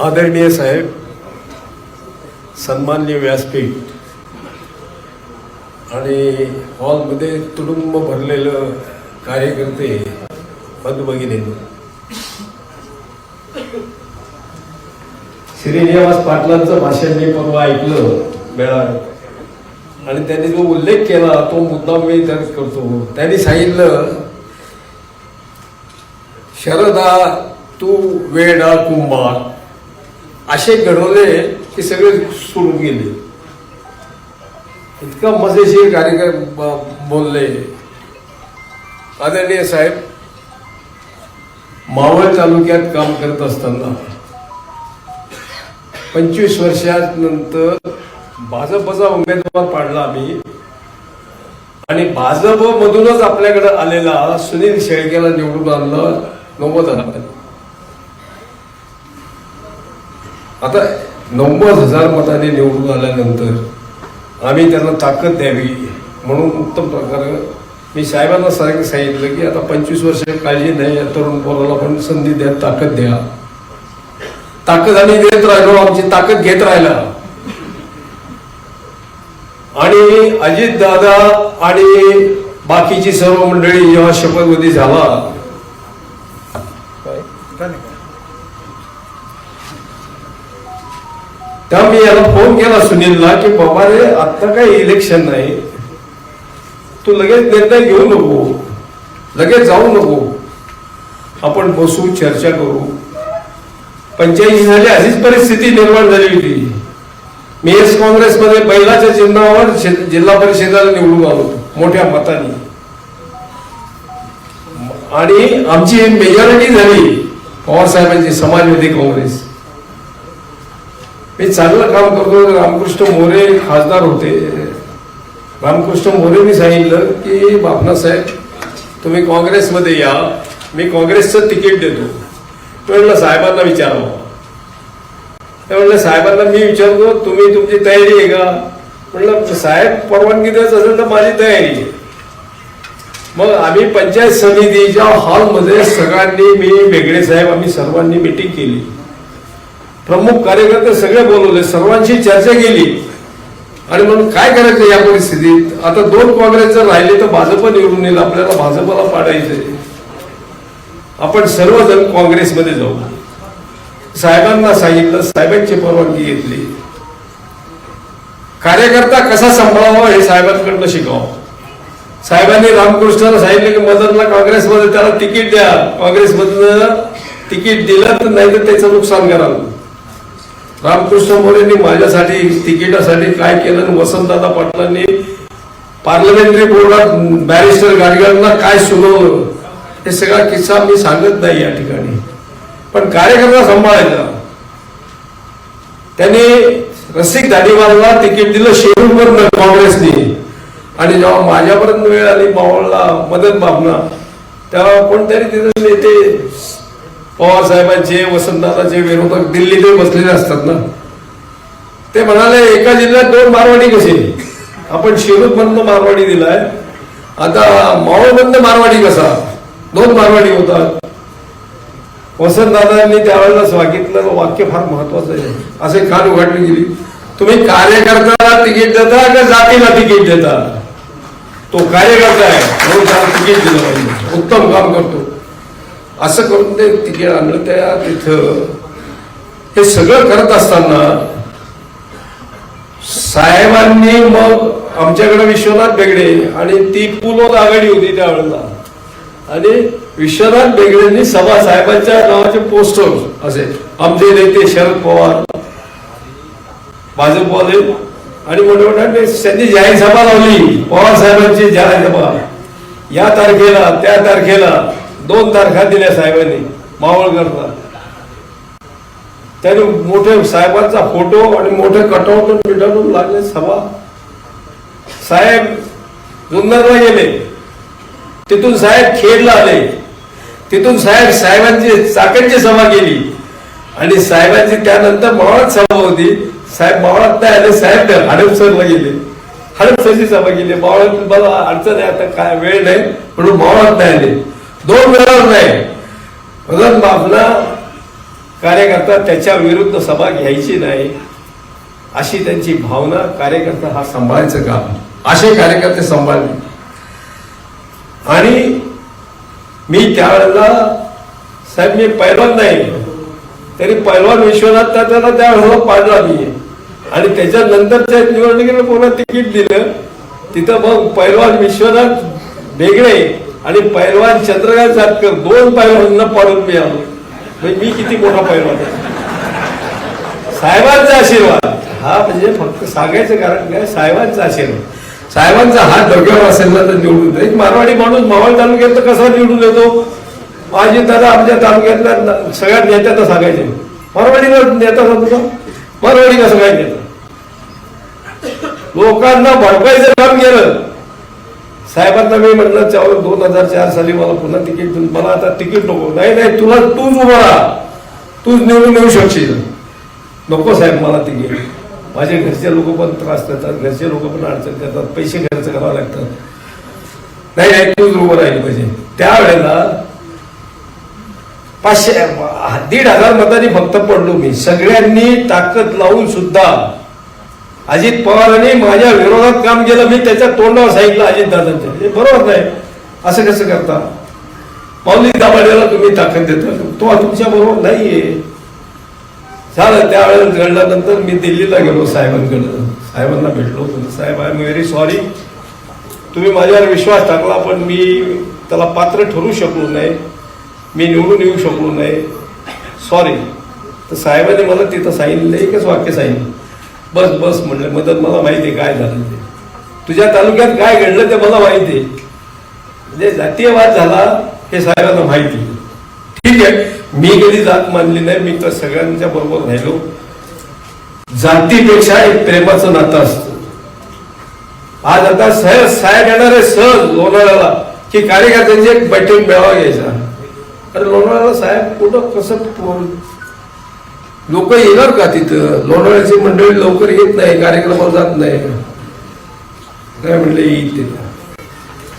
आदरणीय साहेब सन्माननीय व्यासपीठ आणि हॉलमध्ये तुडुंब भरलेलं कार्यकर्ते बंधू श्रीनिवास पाटलांचं भाषण मी परवा ऐकलं मेळा आणि त्यांनी जो उल्लेख केला तो मुद्दा मी त्याच करतो. त्यांनी सांगितलं शरदा तू वेडा कुंभार. असे घडवले की सगळे सोडून गेले. इतका मजेशीर कार्यक्रम बोलले. आदरणीय साहेब मावळ तालुक्यात काम करत असताना पंचवीस वर्षानंतर भाजपचा उमेदवार पाडला आम्ही. आणि भाजप मधूनच आपल्याकडे आलेला सुनील शेळकेला निवडून आणलं नव्वद हजार. आता नव्वद हजार मताने निवडून आल्यानंतर आम्ही त्यांना ताकद द्यावी म्हणून उत्तम प्रकारे मी साहेबांना सारखं सांगितलं की आता पंचवीस वर्ष काळजी नाही या तरुण पोराला पण संधी द्या ताकद द्या. ताकद आम्ही देत राहिलो आमची ताकद घेत राहिला. आणि अजित दादा आणि बाकीची सर्व मंडळी जेव्हा शपथविधी झाला तेव्हा मी याला फोन केला सुनीलला की बाबा रे आत्ता काही इलेक्शन नाही. तू लगेच निर्णय घेऊ नको. लगेच जाऊ नको. आपण बसू चर्चा करू. पंच्याऐंशी साली अशीच परिस्थिती निर्माण झाली होती. मी एस काँग्रेसमध्ये बैलाच्या चिन्हावर जिल्हा परिषदेला निवडून आलो मोठ्या मताने. आणि आमची मेजॉरिटी झाली पवार साहेबांची समाजवादी काँग्रेस. मी चांगलं काम करतो. रामकृष्ण मोरे खासदार होते. रामकृष्ण मोरेंनी सांगितलं की बापना साहेब तुम्ही काँग्रेसमध्ये या. मी काँग्रेसचं तिकीट देतो. तो म्हटलं साहेबांना विचारावं. ते म्हणलं साहेबांना मी विचारतो तुम्ही तुमची तयारी आहे का? म्हटलं साहेब परवानगी द्यायचं असेल तर माझी तयारी आहे. मग आम्ही पंचायत समितीच्या हॉलमध्ये सगळ्यांनी मी वेगळे साहेब आम्ही सर्वांनी मिटिंग केली. प्रमुख कार्यकर्ते सगळे बोलवले सर्वांशी चर्चा केली. आणि म्हणून काय करायचं या परिस्थितीत? आता दोन काँग्रेस जर राहिले तर भाजप निवडून येईल आपल्याला भाजपला पाडायचंय. आपण सर्वजण काँग्रेसमध्ये जाऊ. साहेबांना सांगितलं साहेबांची परवानगी घेतली. कार्यकर्ता कसा सांभाळावा हे साहेबांकडनं शिकावं. साहेबांनी रामकृष्णाला सांगितलं की मदनला काँग्रेसमध्ये त्याला तिकीट द्या. काँग्रेसमधनं तिकीट दिलं तर नाही तर त्याचं नुकसान कराल रामकृष्ण मोरेंनी माझ्यासाठी तिकिटासाठी काय केलं आणि वसंतदादा पाटलांनी पार्लमेंटरी बोर्डात बॅरिस्टर गाडगेंना काय सुनावलं हे सगळा किस्सा मी सांगत नाही या ठिकाणी. पण कार्यकर्ता सांभाळायचा. त्यांनी रसिक दाढीवाला तिकीट दिलं शेरूरवरनं काँग्रेसने. आणि जेव्हा माझ्यापर्यंत वेळ आली मावळला मदत बाबना तेव्हा कोणतरी तिथे नेते पवार साहेबांचे वसंतदादाचे विरोधक दिल्लीत बसलेले असतात ना. ते म्हणाले एका जिल्ह्यात दोन मारवाडी कसे? आपण शिरूर बंद मारवाडी दिलाय. आता मावळ मारवाडी कसा? दोन मारवाडी होतात. वसंतदादांनी त्यावेळेला सांगितलं वाक्य फार महत्वाचं आहे. असे कान उघडली गेली. तुम्ही कार्यकर्त्याला तिकीट देता का जातीला तिकीट देता? तो कार्यकर्ता आहे. म्हणून त्याला तिकीट दिलं पाहिजे. उत्तम काम करतो. असं करून ते तिथे आणलं त्या तिथं. हे सगळं करत असताना साहेबांनी मग आमच्याकडे विश्वनाथ बेगडे आणि ती पुलोद आघाडी होती त्यावेळेला. आणि विश्वनाथ बेगडेंनी सभा साहेबांच्या नावाचे पोस्टर असे आमचे नेते शरद पवार भाजपवाले आणि मोठे मोठे त्यांनी जाहीर सभा लावली पवार साहेबांची जाहीर सभा. या तारखेला त्या तारखेला दोन तारखा दिल्या साहेबांनी मावळकरला त्याने मोठे साहेबांचा फोटो आणि मोठे कटआउट पिटावून लागले सभा. साहेब जुन्नरला गेले. तिथून साहेब खेडला आले. तिथून साहेब साहेबांची चाकणची सभा केली. आणि साहेबांची त्यानंतर मावळात सभा होती. साहेब मावळात नाही आले साहेब हडपसरला गेले. हडपसरची सभा केली. मावळात मला अडचण आहे आता काय वेळ नाही म्हणून मावळात नाही आले. दोन वेळा नाही. मदन बापना कार्यकर्ता त्याच्या विरुद्ध सभा घ्यायची नाही अशी त्यांची भावना कार्यकर्ता हा सांभाळायचं काम. असे कार्यकर्ते सांभाळले. आणि मी त्यावेळेला साहेब मी पैलवान नाही. तरी पैलवान विश्वनाथ त्याला त्यावेळेला पाडला मी आणि त्याच्यानंतरच्या निवडणुकीला पुन्हा तिकीट दिलं. तिथं मग पैलवान विश्वनाथ वेगळे. आणि पैलवान चंद्रकांत सातकर दोन पैलवानांना पाडून मी आलो म्हणजे मी किती मोठा पैलवान साहेबांचा आशीर्वाद. हा म्हणजे फक्त सांगायचं कारण काय? साहेबांचा आशीर्वाद. साहेबांचा हात डोक्यावर असेल ना तर निवडून एक मारवाडी माणूस मावळ तालुक्यात तर कसा निवडून येतो? माझे दादा आमच्या तालुक्यातल्या न- सगळ्या तर सांगायचे. मारवाडीला नेता सांगतो मारवाडी कसं काय नेता लोकांना भडकायचं काम केलं. साहेबांना मी म्हटलं त्यावर दोन हजार चार साली मला पुन्हा तिकीट मला आता तिकीट नको. नाही नाही तुला तूच उभा राहा. तूच निवडून येऊ शकशील. नको साहेब मला तिकीट. माझे घरचे लोक पण त्रास देतात घरचे लोक पण अडचण करतात पैसे खर्च करावे लागतात. नाही नाही तूच उभं राहील पाहिजे. त्यावेळेला पाचशे दीड हजार मतांनी फक्त पडलो मी. सगळ्यांनी ताकद लावून सुद्धा अजित पवारांनी माझ्या विरोधात काम केलं मी त्याच्या तोंडावर सांगितलं अजित दादांच्या हे बरोबर नाही. असं कसं करता? पावली दाबाड्याला तुम्ही ताकद देता. तो तुमच्या बरोबर नाहीये. झालं त्यावेळेला घडल्यानंतर मी दिल्लीला गेलो साहेबांकडे. साहेबांना भेटलो. म्हणलं, साहेब आय एम व्हेरी सॉरी तुम्ही माझ्यावर विश्वास टाकला पण मी त्याला पात्र ठरू शकलो नाही. मी निवडून येऊ शकलो नाही. सॉरी तर साहेबांनी मला तिथं सांगितलं एकच वाक्य सांगितलं. बस बस म्हणलं मदत मला माहिती आहे काय झालं ते. तुझ्या तालुक्यात काय घडलं ते मला माहिती आहे. म्हणजे जातीयवाद झाला हे साहेबांना माहिती ठीक आहे मी कधी जात मानली नाही मी तर सगळ्यांच्या बरोबर राहिलो. जातीपेक्षा एक प्रेमाचं नातं असतं. आज आता सहज साहेब येणार आहे सहज लोणावळ्याला की कार्यकर्त्यांची एक बैठक मेळावा घ्यायचा. अरे लोणावळ्याला साहेब कुठं कसं लोक येणार का तिथं? लोणावळ्याची मंडळी लवकर येत नाही कार्यक्रमावर जात नाही. काय म्हणले येईल तिथं?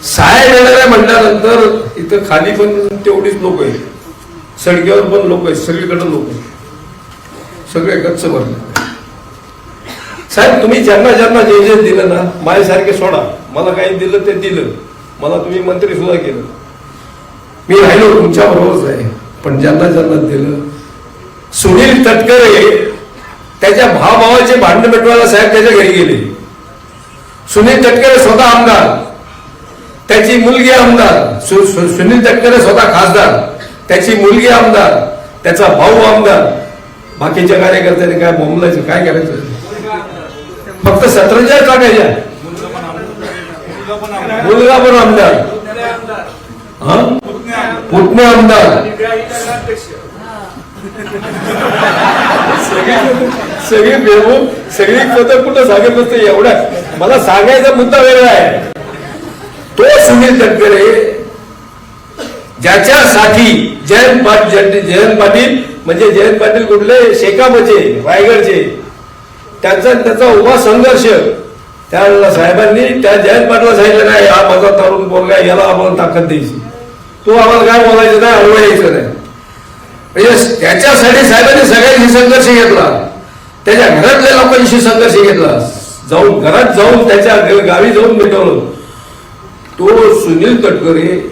साहेब येणार आहे म्हटल्यानंतर इथं खाली पण तेवढीच लोक आहेत. सडक्यावर पण लोक आहेत सगळीकडे लोक आहेत. सगळे गच्च भरले. साहेब तुम्ही ज्यांना ज्यांना जे जे दिलं ना माझ्यासारखे सोडा. मला काही दिलं ते दिलं. मला तुम्ही मंत्री सुद्धा केलं. मी राहिलो तुमच्या बरोबरच आहे. पण ज्यांना ज्यांना दिलं सुनील तटकरे त्याच्या भावाभावाचे भांडण मिटवायला साहेब त्याच्या घरी गेले. सुनील तटकरे स्वतः आमदार त्याची मुलगी आमदार सु- सु- सुनील तटकरे स्वतः खासदार त्याची मुलगी आमदार त्याचा भाऊ आमदार बाकीच्या कार्यकर्त्यांनी काय बोंबलायचं काय करायचं? फक्त सतरंजा टाकायच्या. मुलगा पण आमदार. हा? पुतणे आमदार. सगळी बेबून सगळी कथा कुठं सांगत नसते एवढ्या मला सांगायचा मुद्दा वेगळा आहे. तो सुनील तटकरे ज्याच्यासाठी जयंत पाटील जयंत पाटील म्हणजे जयंत पाटील कुठले? शेकामचे रायगडचे. त्यांचा त्याचा उभा संघर्ष. त्या साहेबांनी त्या जयंत पाटला सांगितलं नाही हा माझा तरुण पोरगा याला आपण ताकद द्यायची. तो आम्हाला काय बोलायचं नाही हलवा यायचं नाही. म्हणजे त्याच्यासाठी साहेबांनी सगळ्यांशी संघर्ष घेतला. त्याच्या घरातल्या लोकांशी संघर्ष घेतला. जाऊन घरात जाऊन त्याच्या गावी जाऊन भेटवलं. तो सुनील तटकरे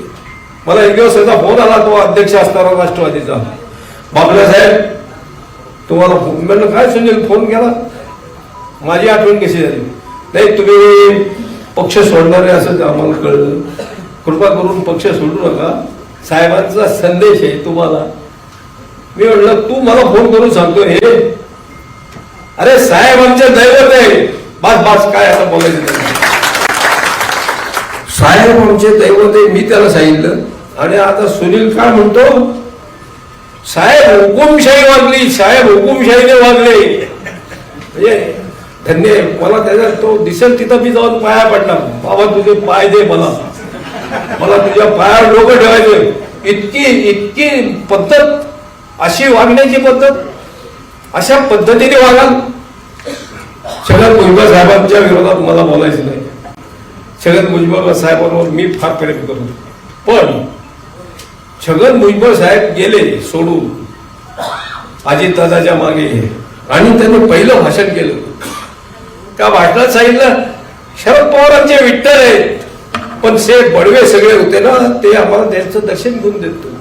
मला एक दिवस त्याचा फोन आला तो अध्यक्ष असणारा राष्ट्रवादीचा. बाबला साहेब तुम्हाला फोन म्हणलं काय सुनील फोन केला? माझी आठवण कशी झाली? नाही तुम्ही पक्ष सोडणारे असं आम्हाला कळलं. कृपा करून पक्ष सोडू नका. साहेबांचा संदेश आहे तुम्हाला. मी म्हटलं तू मला फोन करून सांगतो हे. अरे साहेब आमचे दैवत आहे बस बस काय आता बोलायचं साहेब आमचे दैवत आहे मी त्याला सांगितलं. आणि आता सुनील काय म्हणतो? साहेब हुकुमशाही वागली साहेब हुकुमशाहीने वागले. म्हणजे धन्य मला त्याचा तो दिसेल तिथं मी जाऊन पाया पडणार. बाबा तुझे पाय दे मला. मला तुझ्या पायावर डोकं ठेवायचं इतकी इतकी पद्धत अशी वागण्याची पद्धत अशा पद्धतीने वागाल. छगन भुजबळ साहेबांच्या विरोधात मला बोलायचं नाही. छगन भुजबळ साहेबांवर मी फार प्रेम करतो. पण छगन भुजबळ साहेब गेले सोडून अजितदादाच्या मागे आणि त्यांनी पहिलं भाषण केलं. त्या भाषणात सांगितलं शरद पवारांचे विठ्ठल आहेत पण से बडवे सगळे होते ना ते आम्हाला त्यांचं दर्शन घेऊन देतो.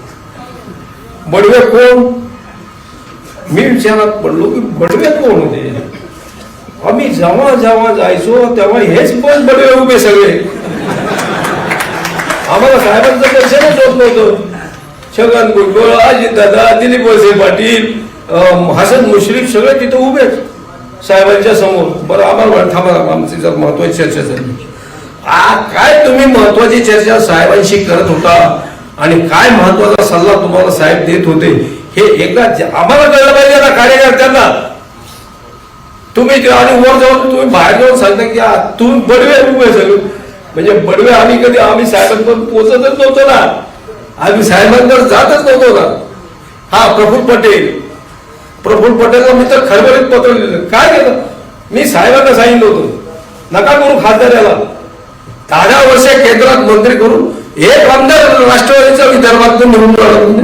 बडवे कोण? मी विचारात पडलो की बडवे कोण होते? आम्ही जेव्हा जेव्हा जायचो तेव्हा हेच पण बडवे उभे सगळे. आम्हाला साहेबांचं दर्शनच होत नव्हतं. छगन भुजबळ अजित दादा दिलीप वळसे पाटील अं, हसन मुश्रीफ सगळे तिथं उभेच साहेबांच्या समोर. बरं आम्हाला थांबा थांबा, आमची जर महत्वाची चर्चा झाली. आ काय तुम्ही महत्वाची चर्चा साहेबांशी करत होता? आणि काय महत्त्वाचा सल्ला तुम्हाला साहेब देत होते हे एकदा आम्हाला कळलं पाहिजे ना कार्यकर्त्यांना. तुम्ही आणि वर जाऊन तुम्ही बाहेर जाऊन सांगता की तुम्ही बडवे उभे सगळे म्हणजे बडवे आम्ही कधी आम्ही साहेबांपर्यंत पोचतच नव्हतो ना. आम्ही साहेबांकडे जातच नव्हतो ना. हा प्रफुल्ल पटेल. प्रफुल्ल पटेलला मी तर खरबरीत पत्र लिहिलं काय केलं? मी साहेबांना सांगितलं होतं नका करू खासदार याला दहा वर्ष केंद्रात मंत्री करून एक आमदार राष्ट्रवादीचा विदर्भातून निवडून राहिला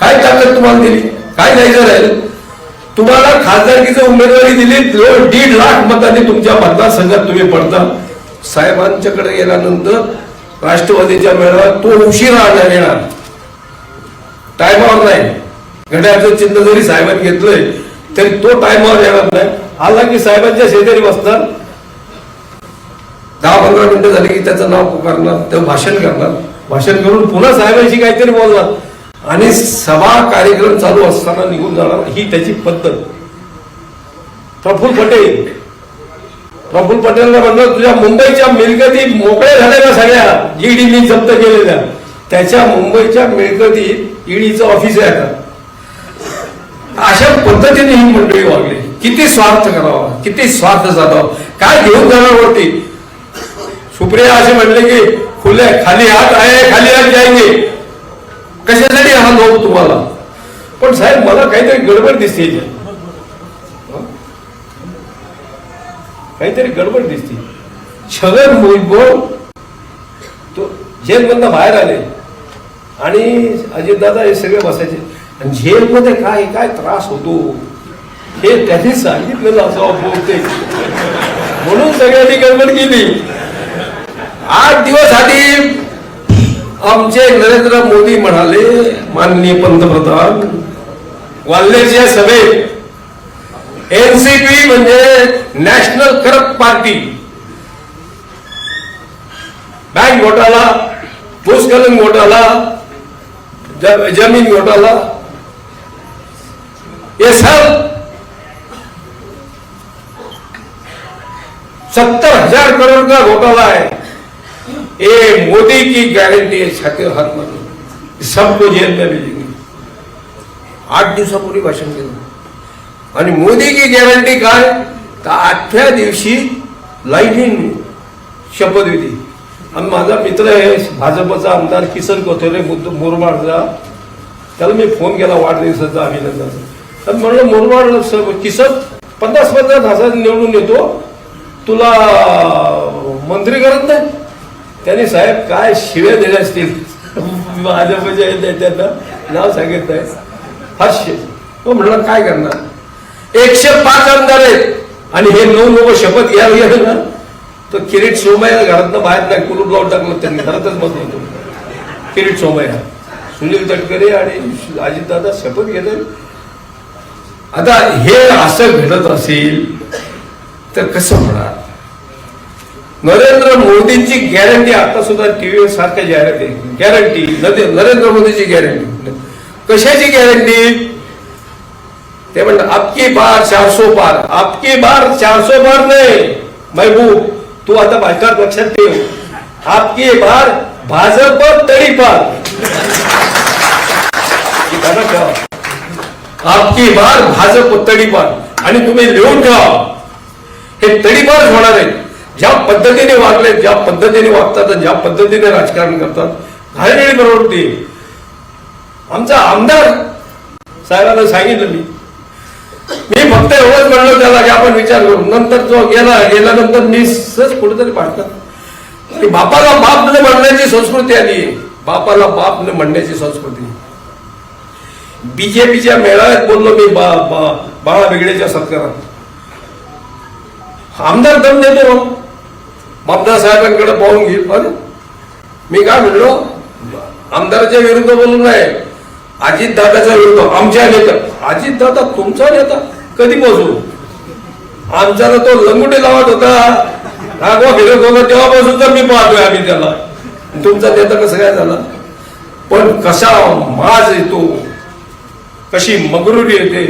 काय ताकद तुम्हाला दिली? काय जायचं राहिलं तुम्हाला खासदारकीचं उमेदवारी दिली दीड लाख मतांनी तुमच्या मतदारसंघात तुम्ही पडता. साहेबांच्याकडे गेल्यानंतर राष्ट्रवादीच्या मेळाव्यात तो उशिरा आणणार येणार. टायमावर नाही. घड्याळचं चिन्ह जरी साहेबांनी घेतलंय तरी तो टायमावर येणार नाही. आला की साहेबांच्या शेजारी बसणार. दहा पंधरा मिनिटं झाली की त्याचं नाव पुकारणार तेव्हा भाषण करणार. भाषण करून पुन्हा साहेबांशी काहीतरी बोलणार. आणि सभा कार्यक्रम चालू असताना निघून जाणार ही त्याची पद्धत. प्रफुल पटेल. प्रफुल पटेलला म्हणलं तुझ्या मुंबईच्या मिळकती मोकळ्या झाल्या का सगळ्या? ईडीने जप्त केलेल्या. त्याच्या मुंबईच्या मिळकतीत ईडीचं ऑफिस आहे आता. अशा पद्धतीने ही मंडळी वागली. किती स्वार्थ करावा किती स्वार्थ साधावा. काय घेऊन जाणार वरती? सुप्रिया असे म्हणले की खुले खाली हात आहे खाली हात जायचे. कशासाठी हा लोक तुम्हाला? पण साहेब मला काहीतरी गडबड दिसते काहीतरी गडबड दिसते. छगन भुजबळ तो जेलमधनं बाहेर आले. आणि अजितदादा हे सगळे बसायचे. आणि जेलमध्ये काय काय त्रास होतो? हे त्यांनी सांगितलेलं असं बोलते म्हणून सगळ्यांनी गडबड केली. आठ दिवस आधी आमचे नरेंद्र मोदी म्हणाले माननीय पंतप्रधान ग्वाल्हेरच्या सभेत एनसीपी म्हणजे नॅशनल करप्ट पार्टी बँक घोटाळा भूस्खलन घोटाळा ज- जमीन घोटाला ये सब सत्तर हजार करोड़ का घोटाला है ये मोदी की गारंटी है छाती और हाथ सबको जेल में भेजेंगे। आठ दिवसापूर्वी भाषण केलं आणि मोदी की गॅरंटी काय तर आठव्या दिवशी लाईनीन शपथविधी। आणि माझा मित्र आहे भाजपचा आमदार किसन कोथोरे मुरमाडचा। त्याला मी फोन केला वाढदिवसाचा अभिनंदन। तर म्हणलं मुरमाड किसन पन्नास पन्नास हजार निवडून येतो. तुला मंत्री करत नाही? त्यांनी साहेब काय शिव्या दिल्या असतील? भाजपच्या त्यांना नाव सांगितलंय आहे. हास्य. तो म्हणलं काय करणार? एकशे पाच आमदार आहेत. आणि हे नऊ लोक शपथ घ्यायला गेले ना तर किरीट सोमय्या घरातनं बाहेर नाही कुलूप लावून टाकलं त्यांनी घरातच मत होतो. किरीट सोमय्या सुनील तटकरे आणि अजितदादा शपथ घेतले. आता हे असं घडत असेल तर कसं होणार? नरेंद्र मोदींची गॅरंटी आता सुद्धा टीव्ही सारख्या जाहिरात आहे. गॅरंटी. नरेंद्र मोदीची गॅरंटी. कशाची गॅरंटी? ते म्हणतात आपकी बार चारसो पार. आपकी बार चारसो पार नाही. महबूब तू आता भाजपात लक्षात ठेव. आपकी बार भाजप तरी पार. गाणं ठेवा. आपकी बार भाजप तडीपार आणि तुम्ही लिहून ठेवा. हे तडीपार होणार आहे. ज्या पद्धतीने वागले ज्या पद्धतीने वागतात ज्या पद्धतीने राजकारण करतात घाणेरडी प्रवृत्ती आमचा आमदार साहेबांना सांगितलं मी. मी फक्त एवढंच म्हणलो त्याला की आपण विचार करू. नंतर जो गेला गेल्यानंतर मी सहज कुठेतरी पाठतात की बापाला बाप न म्हणण्याची संस्कृती आली. बापाला बाप न म्हणण्याची संस्कृती. बीजेपीच्या मेळाव्यात बोललो मी बा, बा, बाळा बेगडेच्या सत्कारात. आमदार दम देतो. मग साहेबांकडे पाहून घेईल पण मी काय म्हणलो आमदाराच्या विरुद्ध बोलू नाही अजित दादाच्या विरुद्ध आमच्या नेता अजित दादा तुमचा नेता? कधी बसू आमच्याला तो लंगुटे लावत होता. रागवा फिरत होता तेव्हापासून तर मी पाहतोय आम्ही त्याला. तुमचा नेता कसं काय झाला? पण कसा माज येतो? कशी मगरुरी येते?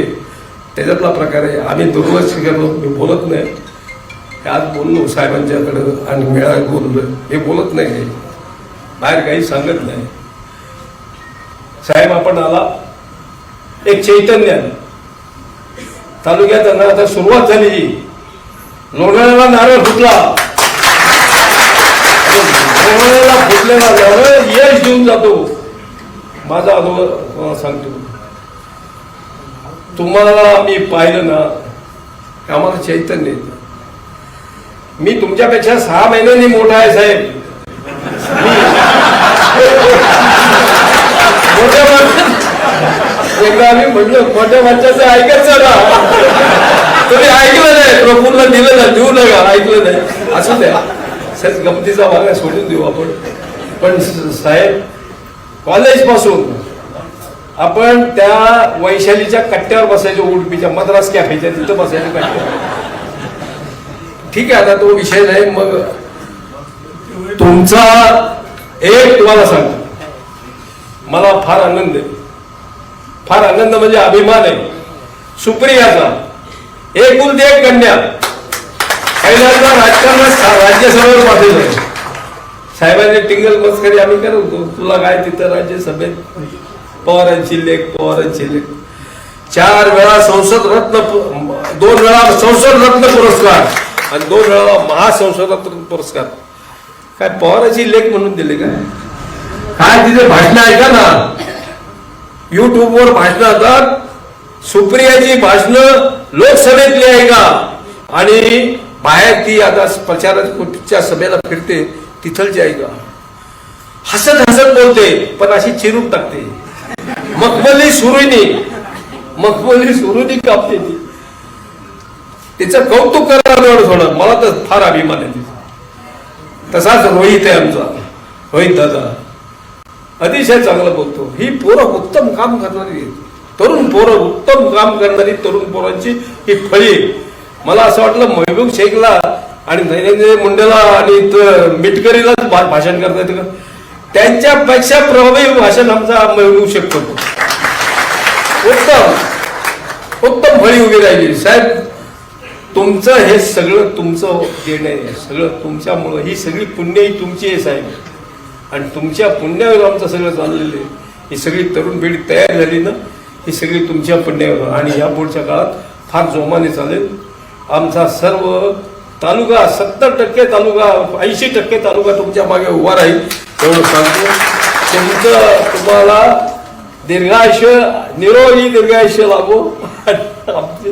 त्याच्यातला प्रकार आहे. आम्ही दुर्लक्ष करतो मी बोलत नाही. आज बोललो साहेबांच्याकडं आणि मेळाव्यात बोललो हे बोलत नाही. बाहेर काही सांगत नाही. साहेब आपण आला. एक चैतन्य तालुक्यात त्यांना आता सुरुवात झाली. लोणावळ्याला नारळ फुटला. लोणावळ्याला फुटलेला नारळ यश देऊन जातो. माझा अनुभव तुम्हाला सांगतो. तुम्हाला मी पाहिलं ना आम्हाला चैतन्य येतं. मी तुमच्यापेक्षा सहा महिन्यांनी मोठा आहे साहेब. एकदा आम्ही म्हणलो मोठ्या माणसाचं ऐकायचं ना. तुम्ही ऐकलं नाही प्रफुल्ल दिलं ना देऊ नका ऐकलं नाही. असं द्या. सर गमतीचा भाग आहे, सोडून देऊ आपण. पण साहेब कॉलेजपासून आपण त्या वैशालीच्या कट्ट्यावर बसायचो उडपीच्या मद्रास कॅफेच्या तिथं बसायचो कट्ट्यावर. ठीक आहे आता तो विषय नाही मग तुमचा एक तुम्हाला सांगतो. मला फार आनंद आहे. फार आनंद म्हणजे अभिमान आहे. सुप्रियाचा एक उलती एक कन्या पहिल्यांदा राजकारणात राज्यसभेवर पाठवलं साहेबांनी टिंगल मस्करी आम्ही करत होतो. तुला काय तिथं राज्यसभेत? पवारांची लेख पवारांची लेख चार वेळा संसद रत्न दोन वेळा संसद रत्न पुरस्कार. आणि दोन वेळा महासंशोधन पुरस्कार. काय पवाराची लेख म्हणून दिले काय काय तिथे भाषण ऐका ना? युट्यूबवर भाषण असतात सुप्रियाची भाषण लोकसभेतली ऐका आणि बाहेर ती आता प्रचाराच्या सभेला फिरते तिथलची ऐका हसत हसत बोलते पण अशी चिरून टाकते. मखमली सुरुनी मखमली सुरुनी कापते ती. तिचं कौतुक करायला थोडं मला तर फार अभिमान आहे तिचा. तसाच रोहित आहे आमचा. रोहित दादा. अतिशय चांगलं बोलतो. ही पोरं उत्तम काम करणारी तरुण पोरं उत्तम काम करणारी तरुण पोरांची ही फळी मला असं वाटलं महबूब शेखला आणि नरेंद्र मुंडेला आणि मिटकरीलाच मिटकरीला भा- भाषण करता येतं का? त्यांच्यापेक्षा प्रभावी भाषण आमचा महबूब शेख करतो. उत्तम. उत्तम फळी उभी राहिली. साहेब तुमचं हे सगळं तुमचं देणं आहे. सगळं तुमच्यामुळं. ही सगळी पुण्य ही तुमची आहे साहेब. आणि तुमच्या पुण्यावर आमचं सगळं चाललेलं आहे. ही सगळी तरुण पिढी तयार झाली ना ही सगळी तुमच्या पुण्यावर. आणि या पुढच्या काळात फार जोमाने चालेल. आमचा सर्व तालुका सत्तर टक्के तालुका ऐंशी टक्के तालुका तुमच्या मागे उभा राहील. एवढं सांगतो. तुमचं तुम्हाला दीर्घायुष्य निरोगी दीर्घायुष्य लागो आमचे